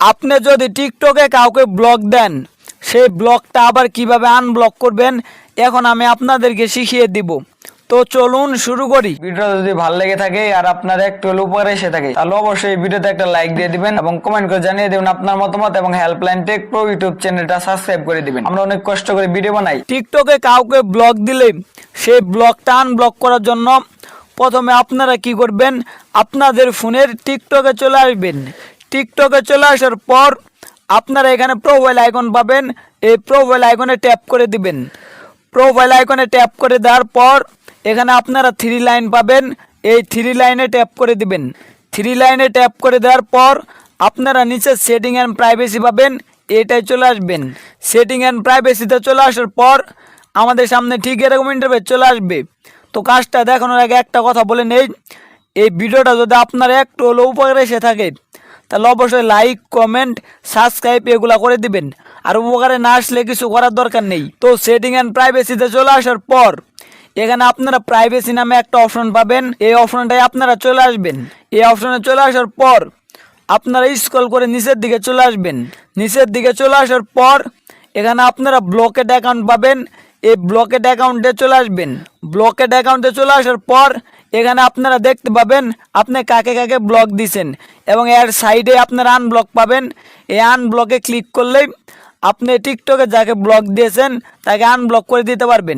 আপনি যদি টিকটকে কাউকে ব্লক দেন সেই ব্লকটা আবার কীভাবে আনব্লক করবেন এখন আমি আপনাদেরকে শিখিয়ে দিব। তো চলুন শুরু করি। ভিডিও যদি ভালো লেগে থাকে আর আপনার একটু হলে উপকারে এসে থাকে তাহলে অবশ্যই ভিডিওতে একটা লাইক দিয়ে দিবেন এবং কমেন্ট করে জানিয়ে দেবেন আপনার মতামত এবং হেল্পলাইন টেক প্রো ইউটিউব চ্যানেলটা সাবস্ক্রাইব করে দিবেন। আমরা অনেক কষ্ট করে ভিডিও বানাই। টিকটকে কাউকে ব্লক দিলে সেই ব্লকটা আনব্লক করার জন্য প্রথমে আপনারা কি করবেন আপনাদের ফোনের টিকটকে চলে আসবেন। টিকটকে চলে আসার পর আপনারা এখানে প্রোফাইল আইকন পাবেন। এই প্রোফাইল আইকনে ট্যাপ করে দিবেন। প্রোফাইল আইকনে ট্যাপ করে দেওয়ার পর এখানে আপনারা থ্রি লাইন পাবেন। এই থ্রি লাইনে ট্যাপ করে দিবেন। থ্রি লাইনে ট্যাপ করে দেওয়ার পর আপনারা নিচে সেটিং অ্যান্ড প্রাইভেসি পাবেন। এটাই চলে আসবেন। সেটিং অ্যান্ড প্রাইভেসিতে চলে আসার পর আমাদের সামনে ঠিক এরকম ইন্টারভেট চলে আসবে। তো কাজটা দেখানোর আগে একটা কথা বলে নেই। এই ভিডিওটা যদি আপনার একটু হলেও উপকার এসে থাকে তাহলে অবশ্যই লাইক কমেন্ট সাবস্ক্রাইব এগুলো করে দিবেন। আর উপকারে না আসলে কিছু করার দরকার নেই। তো সেটিং অ্যান্ড প্রাইভেসিতে চলে আসার পর, এখানে আপনারা প্রাইভেসি নামে একটা অপশন পাবেন। এই অপশনটাই আপনারা চলে আসবেন। এই অপশনে চলে আসার পর, আপনারা স্ক্রল করে নিচের দিকে চলে আসবেন। নিচের দিকে চলে আসার পর, এখানে আপনারা ব্লকেড অ্যাকাউন্ট পাবেন। এই ব্লকেড অ্যাকাউন্টে চলে আসবেন। ব্লকেড অ্যাকাউন্টে চলে আসার পর এখানে আপনারা দেখতে পাবেন, আপনি কাকে কাকে ব্লক দিছেন এবং এর সাইডে আপনারা আনব্লক পাবেন। এই আনব্লকে ক্লিক করলেই আপনি টিকটকে যাকে ব্লক দিয়েছেন, তাকে আনব্লক করে দিতে পারবেন।